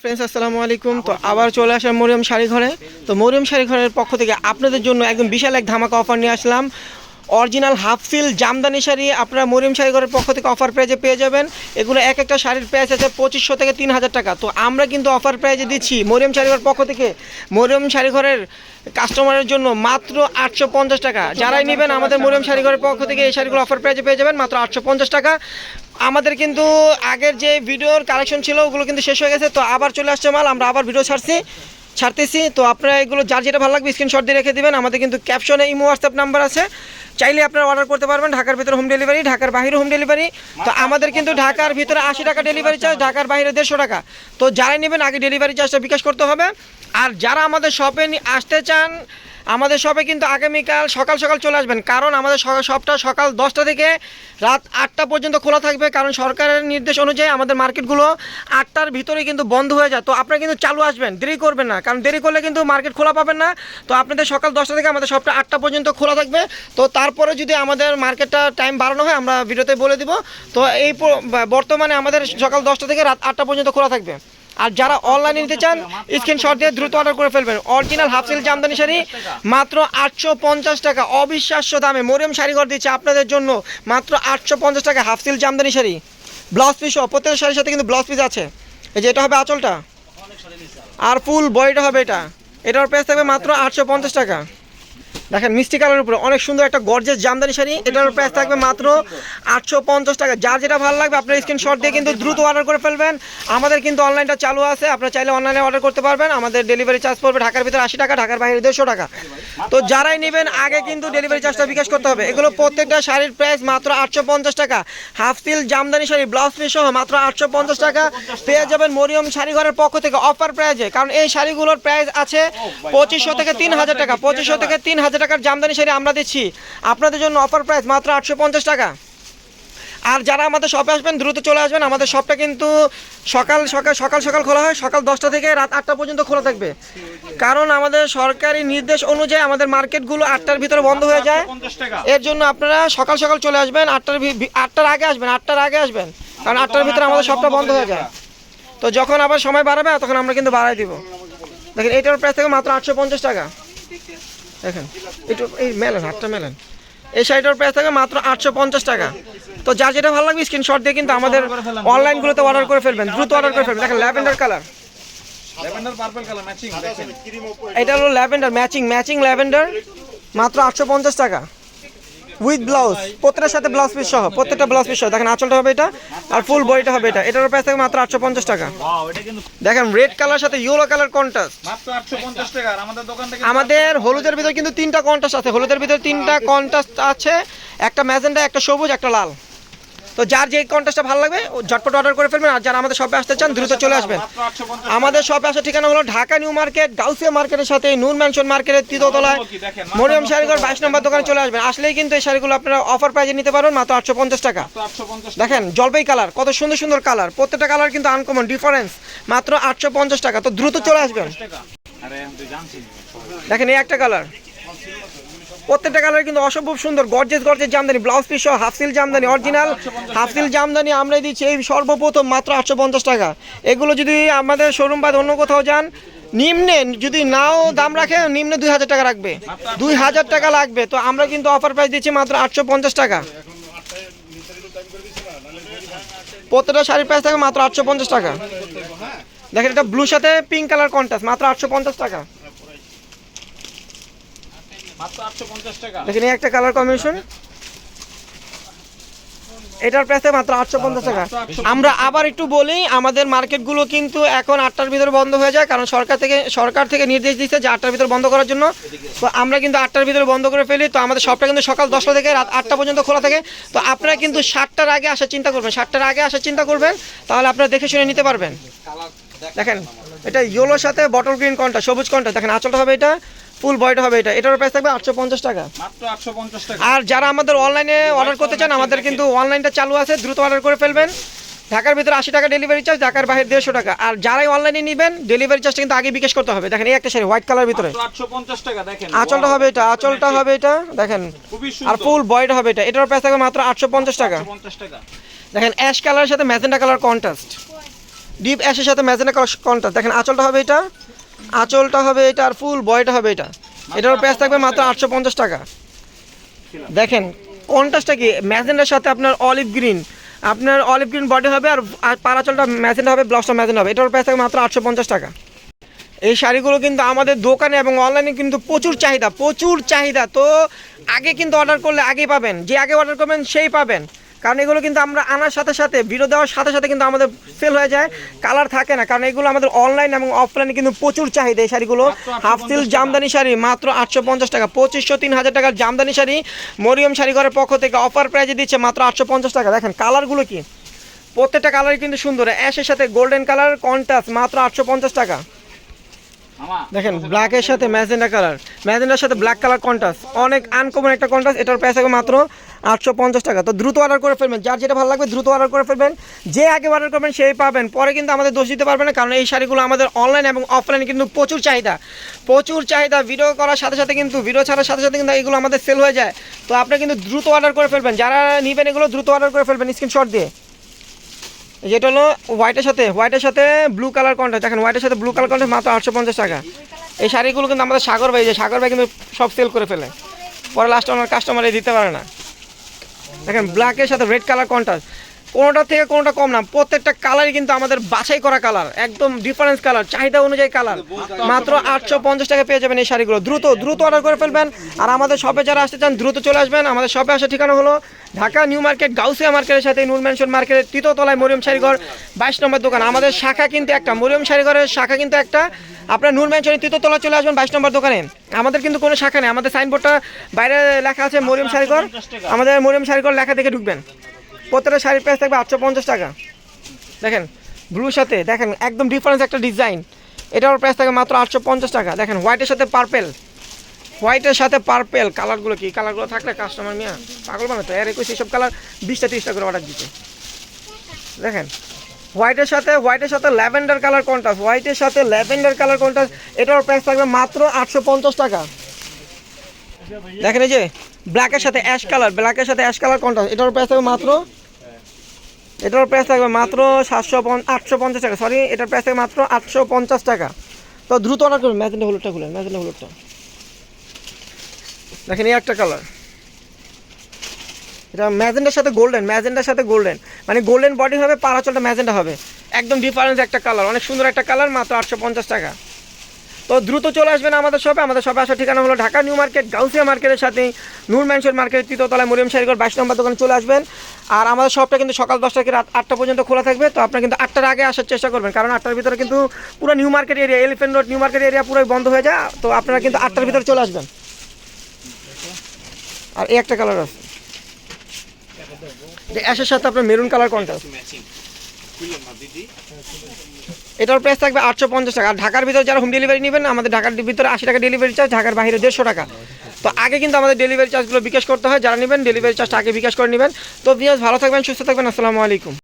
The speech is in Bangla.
ফ্রেন্ডস আসসালামু আলাইকুম। তো আবার চলে আসলাম মরিয়ম শাড়ি ঘরে। তো মরিয়ম শাড়ি ঘরের পক্ষ থেকে আপনাদের জন্য একদম বিশাল এক ধামাকা অফার নিয়ে আসলাম। Original half silk Jamdani sari আপনারা মরিয়ম শাড়ি ঘরের পক্ষ থেকে অফার প্রাইজে পেয়ে যাবেন। এগুলো এক একটা শাড়ির প্রাইস আছে পঁচিশশো থেকে তিন হাজার টাকা। তো আমরা কিন্তু অফার প্রাইজে দিচ্ছি মরিয়ম শাড়ি ঘরের পক্ষ থেকে। মরিয়ম শাড়ি ঘরের কাস্টমারের জন্য মাত্র আটশো পঞ্চাশ টাকা। যারাই নেবেন আমাদের মরিয়ম শাড়ি ঘরের পক্ষ থেকে এই শাড়িগুলো অফার প্রাইজে পেয়ে যাবেন মাত্র আটশো পঞ্চাশ টাকা। আমাদের কিন্তু আগের যে ভিডিওর কালেকশন ছিল, ওগুলো কিন্তু শেষ হয়ে গেছে। তো আবার চলে আসছে মাল, আমরা আবার ভিডিও ছাড়ছি, ছাড়তেছি। তো আপনারা এগুলো যার যেটা ভালো লাগবে স্ক্রিনশট দিয়ে রেখে দেবেন। আমাদের কিন্তু ক্যাপশনে ইমো হোয়াটসঅ্যাপ নাম্বার আছে। চাইলে আপনারা অর্ডার করতে পারবেন ঢাকার ভিতরে হোম ডেলিভারি ঢাকার বাইরে হোম ডেলিভারি তো আমাদের কিন্তু ঢাকার ভিতরে আশি টাকা ডেলিভারি চার্জ ঢাকার বাইরে দেড়শো টাকা। তো যারাই নেবেন, আগে ডেলিভারি চার্জটা বিকাশ করতে হবে। আর যারা আমাদের শপে আসতে চান আমাদের শপে কিন্তু আগামীকাল সকাল সকাল চলে আসবেন। কারণ আমাদের শপটা সকাল দশটা থেকে রাত আটটা পর্যন্ত খোলা থাকবে। কারণ সরকারের নির্দেশ অনুযায়ী আমাদের মার্কেটগুলো আটটার ভিতরে কিন্তু বন্ধ হয়ে যায়। তো আপনারা কিন্তু চালু আসবেন, দেরি করবেন না। কারণ দেরি করলে কিন্তু মার্কেট খোলা পাবেন না। তো আপনাদের সকাল দশটা থেকে আমাদের শপটা আটটা পর্যন্ত খোলা থাকবে। তো তারপরে যদি আমাদের মার্কেটটা টাইম বাড়ানো হয়, আমরা ভিডিওতে বলে দিব। তো এই বর্তমানে আমাদের সকাল দশটা থেকে রাত আটটা পর্যন্ত খোলা থাকবে। আর যারা অনলাইনে নিতে চান স্ক্রিনশট দিয়ে দ্রুত অর্ডার করে ফেলবেন। Original half silk Jamdani sari, মাত্র আটশো পঞ্চাশ টাকা। অবিশ্বাস্য দামে মরিয়ম শাড়িঘর দিচ্ছে আপনাদের জন্য মাত্র আটশো পঞ্চাশ টাকা half silk Jamdani sari. Blouse piece প্রত্যেকটা শাড়ির সাথে কিন্তু ব্লাউজ পিস আছে। এই যে এটা হবে আঁচলটা। আর ফুল বডিটা হবে এটা। এটার প্রাইস থাকবে মাত্র আটশো পঞ্চাশ টাকা। দেখেন মিষ্টি কালারের উপরে অনেক সুন্দর একটা গর্জেস জামদানি শাড়ি। এটার প্রাইস থাকবে মাত্র আটশো পঞ্চাশ টাকা। যার যেটা ভালো লাগবে, আপনার স্ক্রিনশট দিয়ে কিন্তু দ্রুত অর্ডার করে ফেলবেন। আমাদের কিন্তু অনলাইনটা চালু আছে। আপনারা চাইলে অনলাইনে অর্ডার করতে পারবেন। আমাদের ডেলিভারি চার্জ পড়বে ঢাকার ভিতরে আশি টাকা, ঢাকার বাইরে দেড়শো টাকা। তো যারাই নেবেন, আগে কিন্তু ডেলিভারি চার্জটা বিকাশ করতে হবে। এগুলো প্রত্যেকটা শাড়ির প্রাইস মাত্র আটশো পঞ্চাশ টাকা। Half silk Jamdani sari blouse piece সহ মাত্র আটশো পঞ্চাশ টাকা। পেয়ে যাবেন মরিয়ম শাড়িঘরের পক্ষ থেকে অফার প্রাইজে কারণ এই শাড়িগুলোর প্রাইস আছে পঁচিশশো থেকে তিন হাজার টাকা। পঁচিশশো থেকে তিন হাজার টাকার জামদানি শাড়ি আমরা দিচ্ছি। আপনাদের জন্য অফার প্রাইস মাত্র আটশো পঞ্চাশ টাকা। আর যারা আমাদের শপে আসবেন, দ্রুত চলে আসবেন। আমাদের শপটা কিন্তু সকাল সকাল সকাল সকাল খোলা হয়। সকাল দশটা থেকে রাত আটটা পর্যন্ত খোলা থাকবে। কারণ আমাদের সরকারি নির্দেশ অনুযায়ী আমাদের মার্কেটগুলো আটটার ভিতরে বন্ধ হয়ে যায়। এর জন্য আপনারা সকাল সকাল চলে আসবেন। আটটার আটটার আগে আসবেন, আটটার আগে আসবেন। কারণ আটটার ভিতরে আমাদের শপটা বন্ধ হয়ে যায়। তো যখন আবার সময় বাড়াবে, তখন আমরা কিন্তু বাড়াই দিব। দেখেন এইটার প্রাইস থেকে মাত্র আটশো পঞ্চাশ টাকা। দেখেন একটু এই মেলেন, হাতটা মেলেন। এই শাড়িটার প্রাইস থাকে মাত্র আটশো পঞ্চাশ টাকা। তো যা যেটা ভালো লাগবে স্ক্রিনশট দিয়ে কিন্তু আমাদের অনলাইনগুলোতে অর্ডার করে ফেলবেন দ্রুত অর্ডার করে ফেলবেন। দেখেন ল্যাভেন্ডার কালার এটা হলো ল্যাভেন্ডার ম্যাচিং ম্যাচিং ল্যাভেন্ডার মাত্র আটশো পঞ্চাশ টাকা। উইথ ব্লাউজ প্রত্যেকটার সাথে ব্লাউজ পিস সহ প্রত্যেকটা ব্লাউজ পিস সহ। দেখেন আঁচলটা হবে এটা আর ফুল বডিটা হবে এটা। এটার প্রাইস থাকবে মাত্র আটশো পঞ্চাশ টাকা। দেখেন রেড কালার সাথে ইয়েলো কালার কন্ট্রাস্ট মাত্র 850 টাকা। আমাদের আমাদের হলুদের ভিতরে কিন্তু তিনটা কন্ট্রাস্ট আছে। হলুদের ভিতরে তিনটা কন্ট্রাস্ট আছে। একটা ম্যাজেন্ডা একটা সবুজ একটা লাল। তো যার যে কন্ট্রাস্টটা ভালো লাগবে ঝটপট অর্ডার করে ফেলবেন। আর যারা আমাদের শপে আসতে চান, দ্রুত চলে আসবেন। আমাদের শপে আসার ঠিকানা হলো ঢাকা নিউ মার্কেট, গাউসিয়া মার্কেটের সাথে নুন ম্যানশন মার্কেটের তৃতীয়তলায়। মরিয়ম শাড়িঘর বাইশ নম্বর দোকানে চলে আসবেন। আসলেই কিন্তু এই শাড়িগুলো আপনারা অফার প্রাইজে নিতে পারবেন, মাত্র আটশো পঞ্চাশ টাকা। দেখেন, জলপাই কালার কত সুন্দর সুন্দর কালার প্রত্যেকটা কালার কিন্তু আনকমন ডিফারেন্স মাত্র আটশো পঞ্চাশ টাকা। তো দ্রুত চলে আসবেন। দেখেন, এই একটা কালার প্রত্যেকটা কালার কিন্তু অসম্ভব সুন্দর gorgeous gorgeous Jamdani blouse piece সহ half silk Jamdani original half silk Jamdani আমরা দিচ্ছি। এই সর্বপ্রথম মাত্র আটশো পঞ্চাশ টাকা। এগুলো যদি আমাদের শোরুম বা অন্য কোথাও যান, নিম্নে যদি নাও দাম রাখে, নিম্নে দুই হাজার টাকা রাখবে। দুই হাজার টাকা লাগবে। তো আমরা কিন্তু অফার প্রাইস দিচ্ছি মাত্র আটশো পঞ্চাশ টাকা। প্রত্যেকটা শাড়ির প্রাইস থাকে মাত্র আটশো পঞ্চাশ টাকা। দেখেন এটা ব্লুর সাথে পিঙ্ক কালার কন্ট্রাস্ট মাত্র আটশো পঞ্চাশ টাকা মাত্র 850 টাকা। দেখেন এই একটা কালার কম্বিনেশন এটার প্রাইস মাত্র আটশো পঞ্চাশ টাকা। আমরা আবার একটু বলি আমাদের মার্কেটগুলো কিন্তু এখন আটটার ভিতরে বন্ধ হয়ে যায় কারণ সরকার থেকে সরকার থেকে নির্দেশ দিচ্ছে যে আটটার ভিতরে বন্ধ করার জন্য। তো আমরা কিন্তু আটটার ভিতরে বন্ধ করে ফেলি তো আমাদের শপটা কিন্তু সকাল দশটা থেকে রাত আটটা পর্যন্ত খোলা থাকে। তো আপনারা কিন্তু সাতটার আগে আসার চিন্তা করবেন। সাতটার আগে আসার চিন্তা করবেন তাহলে আপনারা দেখে শুনে নিতে পারবেন। দেখেন এটা ইয়েলোর সাথে বটল গ্রিন কনটা সবুজ কনটা দেখেন আঁচলটা হবে এটা ফুল বয়টা হবে এটা। এটার প্রাইস থাকবে আটশো পঞ্চাশ টাকা। মাত্র 850 টাকা। আর যারা আমাদের অনলাইনে অর্ডার করতে চান আমাদের কিন্তু অনলাইনটা চালু আছে দ্রুত অর্ডার করে ফেলবেন। ঢাকার ভিতরে আশি টাকা ডেলিভারি চার্জ ঢাকার বাইরে দেড়শো টাকা। আর যারাই অনলাইনে নেবেন ডেলিভারি চার্জটা কিন্তু আগে বিকাশ করতে হবে। দেখেন এই একটা শাড়ি হোয়াইট কালার ভিতরে। 850 টাকা দেখেন। আঁচলটা হবে এটা আঁচলটা হবে এটা দেখেন। আর ফুল বয়টা হবে এটা। এটার প্রাইস থাকবে মাত্র আটশো পঞ্চাশ টাকা। 850 টাকা। দেখেন অ্যাশ কালারের সাথে ম্যাজেন্ডা কালার কন্ট্রাস্ট ডিপ অ্যাশের সাথে ম্যাজেন্ডা কন্ট্রাস্ট দেখেন, আঁচলটা হবে এটা, আঁচলটা হবে এটা, আর ফুল বয়টা হবে এটা। এটার প্রাইস থাকবে মাত্র আটশো পঞ্চাশ টাকা। দেখেন, কন্ট্রাস্টটা কি? ম্যাজেন্ডার সাথে আপনার অলিভ গ্রিন। আপনার অলিভ গ্রিন বডি হবে আর পারাচলটা ম্যাজেন্ডা হবে, ব্লাউজটা ম্যাজেন্ডা হবে। এটার প্রাইস থাকবে মাত্র আটশো পঞ্চাশ টাকা। এই শাড়িগুলো কিন্তু আমাদের দোকানে এবং অনলাইনে কিন্তু প্রচুর চাহিদা প্রচুর চাহিদা। তো আগে কিন্তু অর্ডার করলে আগেই পাবেন। যে আগে অর্ডার করবেন, সেই পাবেন। কারণ এগুলো কিন্তু আমরা আনার সাথে সাথে ভিডিও দেওয়ার সাথে সাথে কিন্তু আমাদের সেল হয়ে যায়। কালার থাকে না কারণ এগুলো আমাদের অনলাইন এবং অফলাইনে কিন্তু প্রচুর চাহিদা এই শাড়িগুলো। হাফ সিল জামদানি শাড়ি মাত্র আটশো পঞ্চাশ টাকা। পঁচিশশো তিন হাজার টাকার জামদানি শাড়ি মরিয়ম শাড়ি ঘরের পক্ষ থেকে অফার প্রাইজে দিচ্ছে মাত্র আটশো পঞ্চাশ টাকা। দেখেন কালারগুলো কি? প্রত্যেকটা কালারই কিন্তু সুন্দর। অ্যাশের সাথে গোল্ডেন কালার কন্ট্রাস্ট মাত্র আটশো পঞ্চাশ টাকা। দেখেন ব্ল্যাকের সাথে ম্যাজেন্ডা কালার ম্যাজেন্ডার সাথে ব্ল্যাক কালার কন্ট্রাস্ট অনেক আনকমন একটা কন্ট্রাস্ট এটার প্রাইস থাকবে মাত্র আটশো পঞ্চাশ টাকা। তো দ্রুত অর্ডার করে ফেলবেন, যার যেটা ভালো লাগবে দ্রুত অর্ডার করে ফেলবেন। যে আগে অর্ডার করবেন, সেই পাবেন। পরে কিন্তু আমাদের দোষ দিতে পারবে না, কারণ এই শাড়িগুলো আমাদের অনলাইন এবং অফলাইনে কিন্তু প্রচুর চাহিদা। প্রচুর চাহিদা ভিডিও করার সাথে সাথে কিন্তু ভিডিও ছাড়ার সাথে সাথে কিন্তু এগুলো আমাদের সেল হয়ে যায়। তো আপনি কিন্তু দ্রুত অর্ডার করে ফেলবেন। যারা নেবেন এগুলো দ্রুত অর্ডার করে ফেলবেন স্ক্রিনশট দিয়ে। যেটা হলো হোয়াইটের সাথে হোয়াইটের সাথে ব্লু কালার কন্ট্রাস্ট দেখেন হোয়াইটের সাথে ব্লু কালার কন্ট্রাস্ট মাত্র আটশো পঞ্চাশ টাকা। এই শাড়িগুলো কিন্তু আমাদের সাগর ভাই যে, সাগর ভাই কিন্তু সব সেল করে ফেলে। পরে লাস্ট আমার কাস্টমারে দিতে পারে না। দেখেন ব্ল্যাকের সাথে রেড কালার কন্ট্রাস্ট কোনোটা থেকে কোনোটা কম না। প্রত্যেকটা কালারই কিন্তু আমাদের বাছাই করা কালার একদম ডিফারেন্স কালার চাহিদা অনুযায়ী কালার মাত্র আটশো পঞ্চাশ টাকা পেয়ে যাবেন এই শাড়িগুলো। দ্রুত দ্রুত অর্ডার করে ফেলবেন। আর আমাদের শপে যারা আসতে চান, দ্রুত চলে আসবেন। আমাদের শপে আসার ঠিকানা হলো ঢাকা নিউ মার্কেট, গাউসিয়া মার্কেটের সাথে নূর ম্যানশন মার্কেটের তৃতীয়তলায় মরিয়ম শাড়িঘর বাইশ নম্বর দোকান। আমাদের শাখা কিন্তু একটা, মরিয়ম শাড়িঘরের শাখা কিন্তু একটা। আপনার নূর ম্যানশনের তৃতীয়তলা চলে আসবেন, বাইশ নম্বর দোকানে। আমাদের কিন্তু কোনো শাখা নেই। আমাদের সাইনবোর্ডটা বাইরে লেখা আছে মরিয়ম শাড়িঘর আমাদের মরিয়ম শাড়িঘর লেখা দেখে ঢুকবেন। প্রত্যেকটা শাড়ির প্রাইস থাকবে আটশো পঞ্চাশ টাকা। দেখেন ব্লুর সাথে, দেখেন, একদম ডিফারেন্স একটা ডিজাইন এটার প্রাইস থাকবে মাত্র আটশো পঞ্চাশ টাকা। দেখেন হোয়াইটের সাথে পার্পেল হোয়াইটের সাথে পার্পেল কালারগুলো কি? কালারগুলো থাকলে কাস্টমার মিয়া পাগল বানাতো। এর একুশ এইসব কালার বিশটা, তিরিশটা করে অর্ডার দিচ্ছে দেখেন হোয়াইটের সাথে হোয়াইটের সাথে ল্যাভেন্ডার কালার কন্ট্রাস্ট হোয়াইটের সাথে ল্যাভেন্ডার কালার কন্ট্রাস্ট এটার প্রাইস থাকবে মাত্র আটশো পঞ্চাশ টাকা। দেখেন এই যে ব্ল্যাকের সাথে অ্যাশ কালার ব্ল্যাকের সাথে অ্যাশ কালার কন্ট্রাস্ট এটার প্রাইস থাকবে মাত্র? এটার প্রাইস থাকবে মাত্র সাতশো আটশো পঞ্চাশ টাকা সরি এটার প্রাইস থাকবে মাত্র আটশো পঞ্চাশ টাকা। তো দ্রুত অর্ডার করুন ম্যাজেন্ডা হলুদটা খুলেন ম্যাজেন্ডা হলুদটা। দেখেন এই একটা কালার এটা ম্যাজেন্ডার সাথে গোল্ডেন ম্যাজেন্ডার সাথে গোল্ডেন মানে গোল্ডেন বডি হবে পারাচলটা ম্যাজেন্ডা হবে। একদম ডিফারেন্স একটা কালার অনেক সুন্দর একটা কালার মাত্র আটশো পঞ্চাশ টাকা। তো দ্রুত চলে আসবেন আমাদের শপে আমাদের শপে আসার ঠিকানা হলো ঢাকা নিউ মার্কেট, গাউসিয়া মার্কেটের সাথে নূর ম্যানশন মার্কেট তৃতীয়তলায় মরিয়ম শাড়িঘর বাইশ নম্বর দোকানে চলে আসবেন। আর আমাদের শপটা কিন্তু সকাল দশটা থেকে রাত আটটা পর্যন্ত খোলা থাকবে। তো আপনারা কিন্তু আটটার আগে আসার চেষ্টা করবেন। কারণ আটটার ভিতরে কিন্তু পুরো New Market area Elephant Road New Market area পুরোই বন্ধ হয়ে যায়। তো আপনারা কিন্তু আটটার ভিতরে চলে আসবেন। আর এই একটা কালার আছে। অ্যাশের সাথে আপনার মেরুন কালার কন্ট্রাস্ট এটার প্রাইস থাকবে আটশো পঞ্চাশ টাকা। আর ঢাকার ভিতরে যারা হোম ডেলিভারি নেবেন আমাদের ঢাকার ভিতরে আশি টাকা ডেলিভারি চার্জ ঢাকার বাইরে দেড়শো টাকা। তো আগে কিন্তু আমাদের ডেলিভারি চার্জগুলো বিকাশ করতে হয়। যারা নেবেন ডেলিভারি চার্জটা আগে বিকাশ করে নেবেন। তো ভালো থাকবেন, সুস্থ থাকবেন। আসসালামু আলাইকুম।